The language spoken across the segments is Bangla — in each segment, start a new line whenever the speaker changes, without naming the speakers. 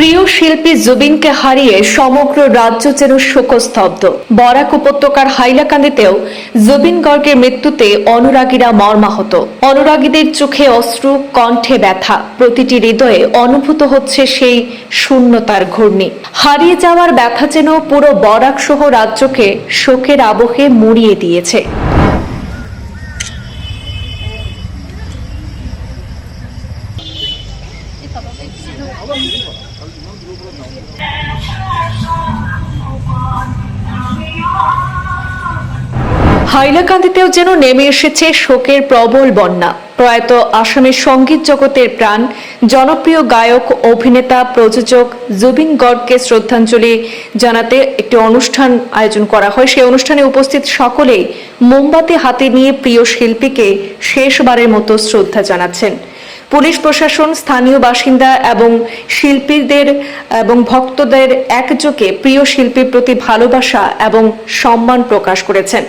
প্রিয় শিল্পী জুবিনকে হারিয়ে সমগ্র রাজ্য যেন শোকস্তব্ধ। বরাক উপত্যকার হাইলাকান্দিতেও জুবিন গর্গের মৃত্যুতে অনুরাগীরা মর্মাহত। অনুরাগীদের চোখে অশ্রু, কণ্ঠে ব্যথা, প্রতিটি হৃদয়ে অনুভূত হচ্ছে সেই শূন্যতার ঘূর্ণি। হারিয়ে যাওয়ার ব্যথা যেন পুরো বরাক সহ রাজ্যকে শোকের আবহে মুড়িয়ে দিয়েছে। হাইলাকান্দিতেও যেন নেমে এসেছে শোকের প্রবল বন্যা। প্রয়াত আসামের সংগীত জগতের প্রাণ, জনপ্রিয় গায়ক, অভিনেতা, প্রযোজক জুবিন গর্গকে শ্রদ্ধাঞ্জলি জানাতে একটি অনুষ্ঠান আয়োজন করা হয়। সেই অনুষ্ঠানে উপস্থিত সকলেই মোমবাতি হাতে নিয়ে প্রিয় শিল্পীকে শেষবারের মতো শ্রদ্ধা জানাচ্ছেন। পুলিশ প্রশাসন, স্থানীয় বাসিন্দা এবং শিল্পীদের এবং ভক্তদের একযোগে প্রিয় শিল্পীর প্রতি ভালোবাসা এবং সম্মান প্রকাশ করেছেন।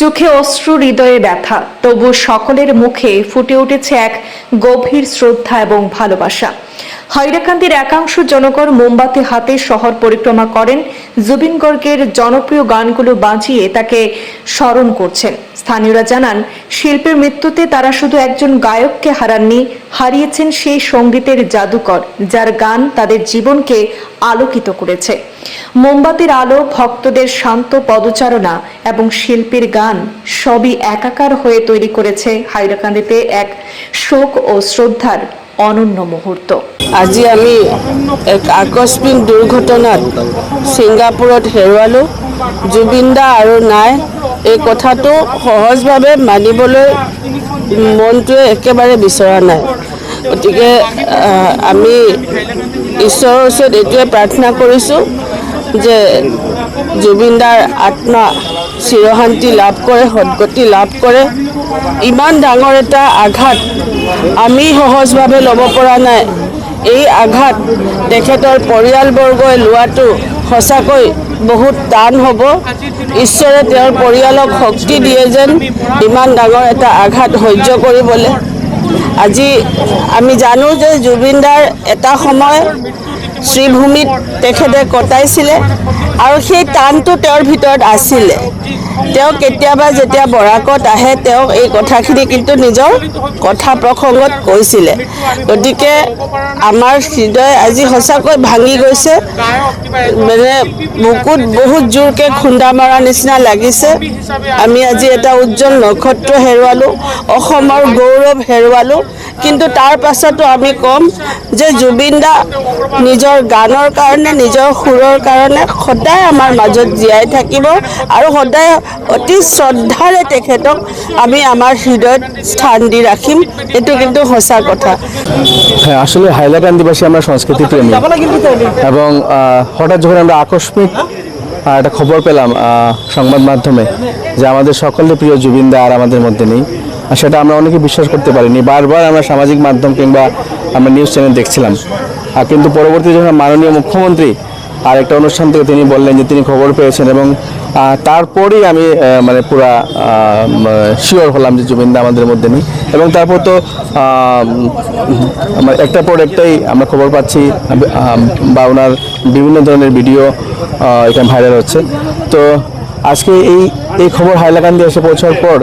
চোখে অশ্রু, হৃদয়ে ব্যথা তবু সকলের মুখে ফুটে উঠেছে এক গভীর শ্রদ্ধা এবং ভালোবাসা। হাইরাকান্দির একাংশ জনগণ মোমবাতি হাতে শহর পরিক্রমা করেন। জুবিন গর্গের জনপ্রিয় গানগুলো বাঁচিয়ে তাকে স্মরণ করছেন। স্থানীয়রা জানান, শিল্পের মৃত্যুতে তারা শুধু একজন গায়ককে হারাননি, হারিয়েছেন সেই সঙ্গীতের জাদুকর, যার গান তাদের জীবনকে আলোকিত করেছে। মোমবাতির আলো, ভক্তদের শান্ত পদচারণা এবং শিল্পীর গান সবই একাকার হয়ে তৈরি করেছে হাইলাকান্দিতে এক শোক ও শ্রদ্ধার অনন্য মুহূর্ত।
আজি আমি এক আকস্মিক দুৰ্ঘটনাত ছিংগাপুৰত হেৰুৱালোঁ। জুবিন দা আৰু নাই এই কথাটো সহজভাৱে মানিবলৈ মনটোৱে একেবাৰে বিচৰা নাই। গতিকে আমি ঈশ্বৰৰ ওচৰত এইটোৱে প্ৰাৰ্থনা কৰিছোঁ যে জুবিন দাৰ আত্মা চিৰশান্তি লাভ কৰে, সদগতি লাভ কৰে। ইমান ডাঙৰ এটা আঘাত আমি সহজভাৱে ল'ব পৰা নাই। এই আঘাত তেখেতৰ পৰিয়ালবৰ্গই লোৱাটো সঁচাকৈ বহুত টান হ'ব। ঈশ্বৰে তেওঁৰ পৰিয়ালক শক্তি দিয়ে যেন ইমান ডাঙৰ এটা আঘাত সহ্য কৰিবলৈ। আজি আমি জানো যে জুবিন দাৰ এটা সময় শ্ৰীভূমিত তেখেতে কটাইছিলে। আৰু সেই টানটো তেওঁৰ ভিতৰত আছিলে। তেওঁ কেতিয়াবা যেতিয়া বৰাকত আহে তেওঁ এই কথাখিনি কিন্তু নিজৰ কথা প্ৰসংগত কৈছিলে। গতিকে আমাৰ হৃদয় আজি সঁচাকৈ ভাঙি গৈছে। মানে বুকুত বহুত জোৰকৈ খুন্দা মৰা নিচিনা লাগিছে। আমি আজি এটা উজ্জ্বল নক্ষত্ৰ হেৰুৱালোঁ অসমৰ গৌৰৱ হেৰুৱালোঁ। কিন্তু তাৰ পাছতো আমি ক'ম যে জুবিন দা নিজৰ গানৰ কাৰণে নিজৰ সুৰৰ কাৰণে সদায় আমাৰ মাজত জীয়াই থাকিব আৰু সদায় অতি শ্ৰদ্ধাৰে তেখেতক আমি আমাৰ হৃদয়ত স্থান দি ৰাখিম। এইটো কিন্তু সঁচা কথা।
হ্যাঁ আসলে হাইলাকান্দিবাসী আমরা সংস্কৃতি প্রেমী এবং হঠাৎ যখন আমরা আকস্মিক একটা খবর পেলাম সংবাদ মাধ্যমে যে আমাদের সকলের প্রিয় জুবিনদা আর আমাদের মধ্যে নেই। আর সেটা আমরা অনেকে বিশ্বাস করতে পারিনি। বারবার আমরা সামাজিক মাধ্যম কিংবা আমরা নিউজ চ্যানেল দেখছিলাম। আর কিন্তু পরবর্তী যখন মাননীয় মুখ্যমন্ত্রী আর একটা অনুষ্ঠান থেকে তিনি বললেন যে তিনি খবর পেয়েছেন এবং তারপরেই আমি মানে পুরা শিওর হলাম যে জুবিনদা আমাদের মধ্যে নেই। এবং তারপর তো একটার পর একটাই আমরা খবর পাচ্ছি বা ওনার বিভিন্ন ধরনের ভিডিও এখানে ভাইরাল হচ্ছে। তো আজকে এই এই খবর হাইলাকান্দি এসে পৌঁছার পর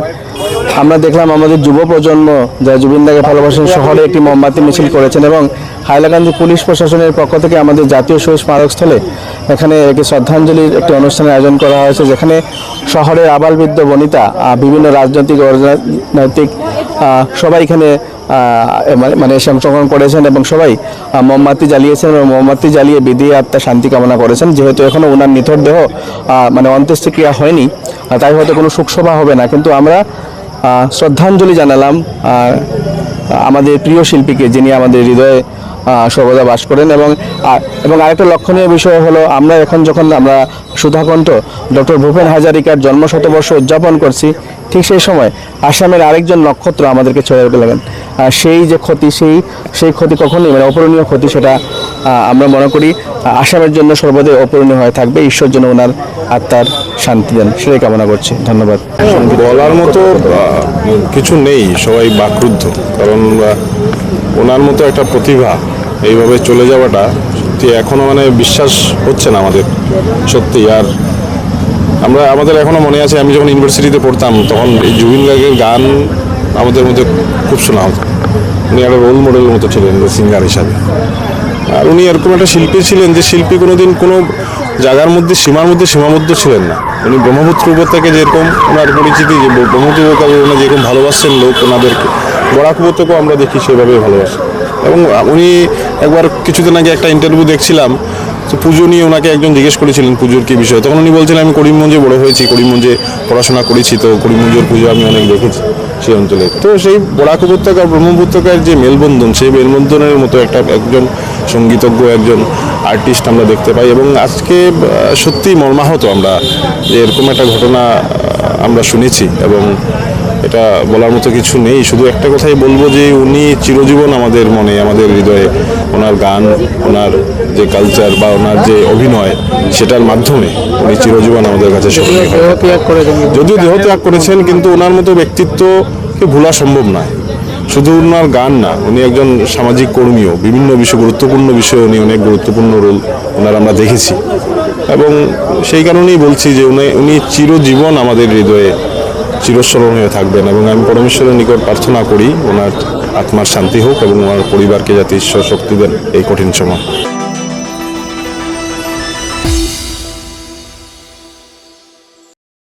আমরা দেখলাম আমাদের যুব প্রজন্ম যারা জুবিনদাকে ভালোবাসেন, শহরে একটি মোমবাতি মিছিল করেছেন এবং হাইলাকান্দি পুলিশ প্রশাসনের পক্ষ থেকে আমাদের জাতীয় শহীদ স্মারকস্থলে এখানে একটি শ্রদ্ধাঞ্জলির একটি অনুষ্ঠানের আয়োজন করা হয়েছে যেখানে শহরের আবালবৃদ্ধ বনিতা বিভিন্ন রাজনৈতিক আহ, সবাই এখানে মানে- মানে এসে অংশগ্রহণ করেছেন এবং সবাই মোমবাতি জ্বালিয়েছেন এবং মোমবাতি জ্বালিয়ে বিধিয়ে আত্মা শান্তি কামনা করেছেন। যেহেতু এখনও ওনার নিথর দেহ মানে অন্ত্যেষ্টিক্রিয়া হয়নি তাই হয়তো কোনো শোকসভা হবে না। কিন্তু আমরা শ্রদ্ধাঞ্জলি জানালাম আমাদের প্রিয় শিল্পীকে যিনি আমাদের হৃদয়ে সর্বদা বাস করেন এবং এবং আরেকটা লক্ষণীয় বিষয় হলো আমরা এখন যখন আমরা সুধাকণ্ঠ, ডক্টর ভূপেন হাজারিকার জন্ম শতবর্ষ উদযাপন করছি, ঠিক সেই সময় আসামের আরেকজন নক্ষত্র আমাদেরকে ছড়ে উঠে লাগেন আর সেই যে ক্ষতি, সেই সেই ক্ষতি কখনোই মানে অপূরণীয় ক্ষতি সেটা আমরা মনে করি আসামের জন্য সর্বদাই অপূরণীয় হয়ে থাকবে, ঈশ্বর জন্য ওনার আত্মার শান্তি দেন সেটাই কামনা করছি। ধন্যবাদ।
বলার মতো কিছু নেই, সবাই বাকরুদ্ধ। কারণ ওনার মতো একটা প্রতিভা এইভাবে চলে যাওয়াটা সত্যি এখনও মানে বিশ্বাস হচ্ছে না আমাদের। সত্যি, আর আমরা, আমাদের এখনও মনে আছে, আমি যখন ইউনিভার্সিটিতে পড়তাম, তখন এই জুবিন গার্গের গান আমাদের মধ্যে খুব শোনা হতো। উনি একটা রোল মডেলের মতো ছিলেন সিঙ্গার হিসাবে। আর উনি এরকম একটা শিল্পী ছিলেন যে শিল্পী কোনোদিন কোনো জায়গার মধ্যে, সীমার মধ্যে, সীমাবদ্ধ ছিলেন না। উনি ব্রহ্মপুত্র উপত্যকে যেরকম ওনার পরিচিতি, যে ব্রহ্মপুত্র উপত্যকা যেরকম ভালোবাসছেন লোক, ওনাদেরকে। বরাক উপত্যকাও আমরা দেখি সেভাবেই ভালোবাসেন এবং উনি একবার কিছুদিন আগে একটা ইন্টারভিউ দেখছিলাম, তো পুজো নিয়ে ওনাকে একজন জিজ্ঞেস করেছিলেন পুজোর কী বিষয়। তখন উনি বলছিলেন, আমি করিমগঞ্জে বড় হয়েছি, করিমগঞ্জে পড়াশোনা করেছি, তো করিমগঞ্জের পুজো আমি অনেক দেখেছি সেই অঞ্চলে। তো সেই বরাক উপত্যকা ব্রহ্মপুত্র উপত্যকার যে মেলবন্ধন, সেই মেলবন্ধনের মতো একটা, একজন সঙ্গীতজ্ঞ, একজন আর্টিস্ট আমরা দেখতে পাই এবং আজকে আহ, সত্যিই মর্মাহত আমরা যে এরকম একটা ঘটনা আমরা শুনেছি এবং এটা বলার মতো কিছু নেই। শুধু একটা কথাই বলব যে উনি চিরজীবন আমাদের মনে আমাদের হৃদয়ে ওনার গান ওনার যে কালচার বা ওনার যে অভিনয় সেটার মাধ্যমে উনি চিরজীবন আমাদের কাছে স্মরণীয়। হয়ে থাকবেন। যদিও করেছেন কিন্তু ওনার মতো ব্যক্তিত্বকে ভোলা সম্ভব নয়। শুধু ওনার গান না, উনি একজন সামাজিক কর্মীও, বিভিন্ন বিষয়, গুরুত্বপূর্ণ বিষয়ে উনি অনেক গুরুত্বপূর্ণ রোল ওনার আমরা দেখেছি। এবং সেই কারণেই বলছি যে উনি উনি চিরজীবন আমাদের হৃদয়ে চিরস্মরণ হয়ে থাকবেন এবং আমি পরমেশ্বরের নিকট প্রার্থনা করি, ওনার আত্মার শান্তি হোক এবং ওনার পরিবারকে যাতে ঈশ্বর শক্তি দেন, এই কঠিন সময়।